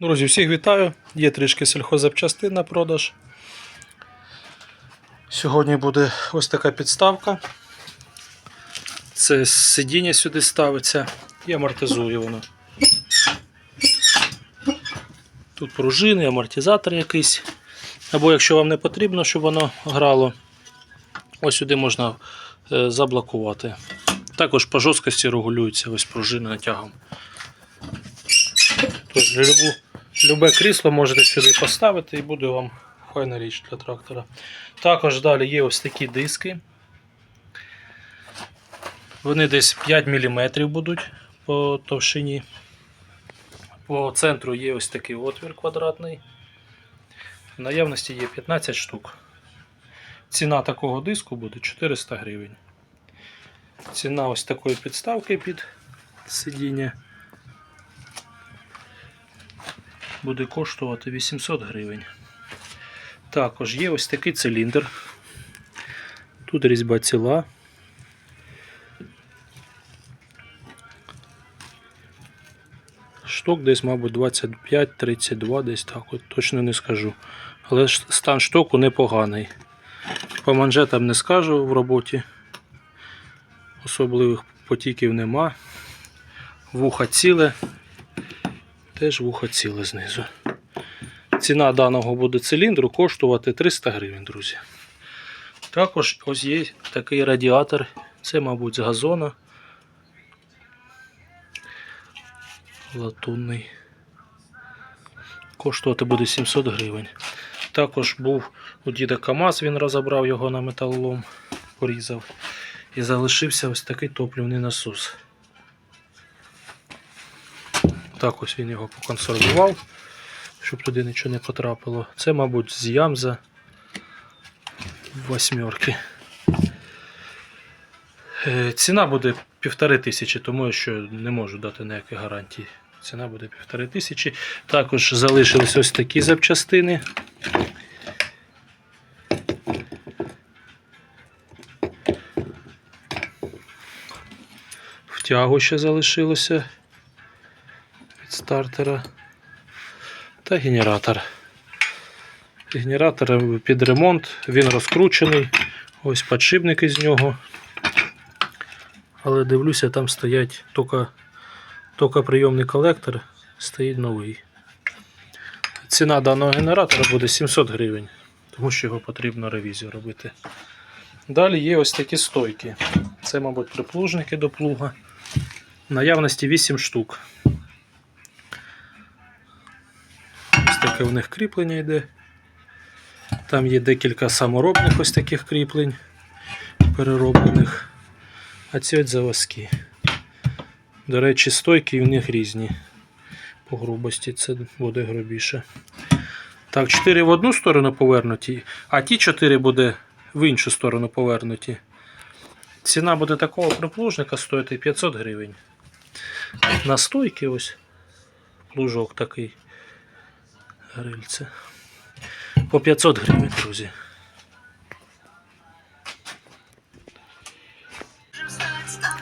Друзі, всіх вітаю. Є трішки сільхозапчастин на продаж. Сьогодні буде ось така підставка. Це сидіння сюди ставиться і амортизує воно. Тут пружини, амортизатор якийсь. Або якщо вам не потрібно, щоб воно грало, ось сюди можна е, заблокувати. Також по жорсткості регулюється ось пружини натягом. Тож любу, любе крісло можете сюди поставити і буде вам файна річ для трактора. Також далі є ось такі диски. Вони десь 5 мм будуть по товщині. По центру є ось такий отвір квадратний. В наявності є 15 штук. Ціна такого диску буде 400 гривень. Ціна ось такої підставки під сидіння буде коштувати 800 гривень. Також є ось такий циліндр. Тут різьба ціла. Шток десь, мабуть, 25-32, десь так, от точно не скажу. Але стан штоку непоганий. По манжетам не скажу в роботі. Особливих потіків нема. Вуха ціле. Теж вухо ціле знизу. Ціна даного буде циліндру коштувати 300 гривень, друзі. Також ось є такий радіатор. Це, мабуть, з газона. Латунний. Коштувати буде 700 гривень. Також був у діда КАМАЗ, він розібрав його на металолом, порізав. І залишився ось такий топливний насос. Так ось він його поконсервував, щоб туди нічого не потрапило. Це, мабуть, з ямза восьмерки. Е, Ціна буде півтори тисячі, тому що не можу дати ніякої гарантії. Ціна буде півтори тисячі. Також залишились ось такі запчастини. Втягу ще залишилося стартера та генератор. Генератор під ремонт, він розкручений, ось подшипники з нього. Але дивлюся, там стоять тільки, тільки прийомний колектор, стоїть новий. Ціна даного генератора буде 700 гривень, тому що його потрібно ревізію робити. Далі є ось такі стойки. Це, мабуть, приплужники до плуга. Наявності 8 штук. Таке в них кріплення йде. Там є декілька саморобних ось таких кріплень перероблених. А ці ось заводські. До речі, стойки в них різні. По грубості це буде грубіше. Так, 4 в одну сторону повернуті, а ті 4 буде в іншу сторону повернуті. Ціна буде такого приплужника стоїти 500 гривень. На стойки ось плужок такий. Грильце. По 500 гривень, друзі.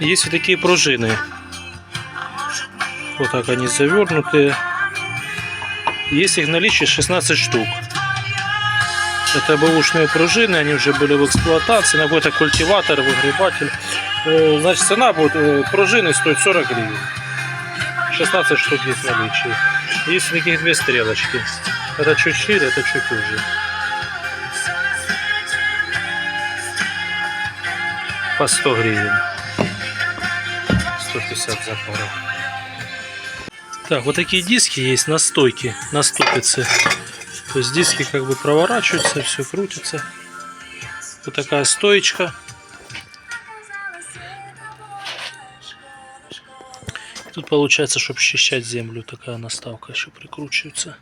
Вот такие пружины. Вот так они завернуты. Есть их в наличии 16 штук. Это бэушные пружины, они уже были в эксплуатации. На какой-то культиватор, выгребатель. Значит, цена будет пружины стоит 40 гривен. 16 штук есть в наличии. Есть таких две стрелочки. Это чуть шире, это чуть уже. По 100 гривен. 150 за пару. Так, вот такие диски есть на стойке, на ступице. То есть диски как бы проворачиваются, все крутится. Вот такая стоечка. Тут получается, чтобы счищать землю, такая наставка еще прикручивается.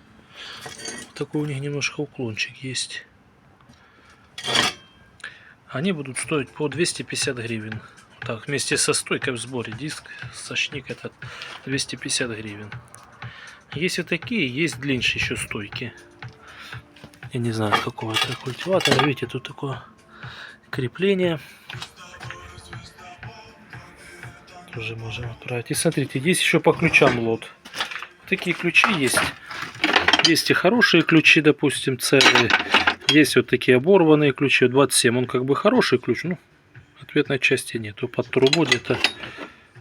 Такой у них немножко уклончик есть. Они будут стоить по 250 гривен. Так, вместе со стойкой в сборе диск, сочник этот 250 гривен. Есть вот такие, есть длиннее еще стойки. Я не знаю, какого это культиватора. Видите, тут такое крепление. Тоже можем отправить. И смотрите, есть еще по ключам лот. Такие ключи есть. Есть и хорошие ключи, допустим, целые. Есть вот такие оборванные ключи. 27, он как бы хороший ключ, ну, ответной части нету. Под трубу где-то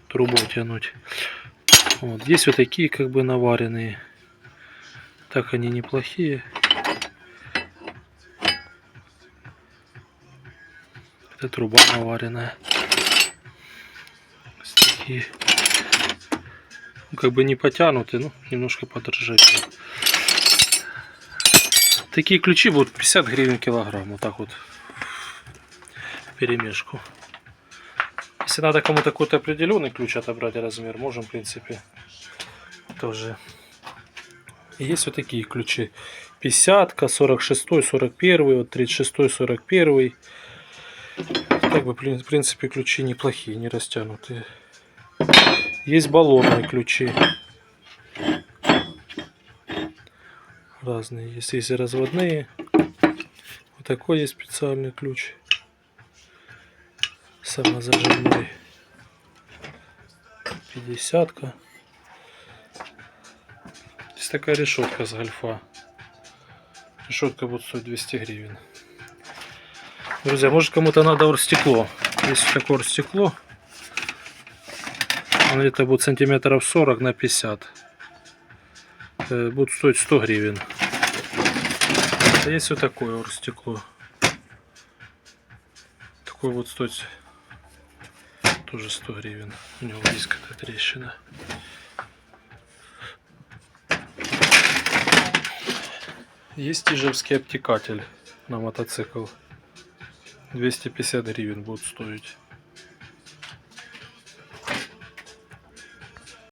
трубу тянуть. Вот. Есть вот такие как бы наваренные. Так они неплохие. Это труба наваренная. Такие. Ну, как бы не потянуты, ну, немножко подржавели. Такие ключи будут 50 гривен килограмм. Вот так вот. Перемешку. Если надо кому-то какой-то определенный ключ отобрать размер, можем, в принципе, тоже. И Есть вот такие ключи. 50, 46, 41, вот 36, 41. Как бы, в принципе, ключи неплохие, не растянутые. Есть баллонные ключи. Разные. Есть, есть разводные. Вот такой есть специальный ключ. Самозажимной. 50 -ка. Есть такая решетка с гольфа. Решетка будет стоить 200 гривен. Друзья, может кому-то надо оргстекло. Есть такое оргстекло. Оно где-то будет сантиметров 40 на 50. Э, Будет стоить 100 гривен. А есть вот такое оргстекло. Такой вот стоит тоже 100 гривен. У него есть какая-то трещина. Есть ижевский обтекатель на мотоцикл. 250 гривен будет стоить.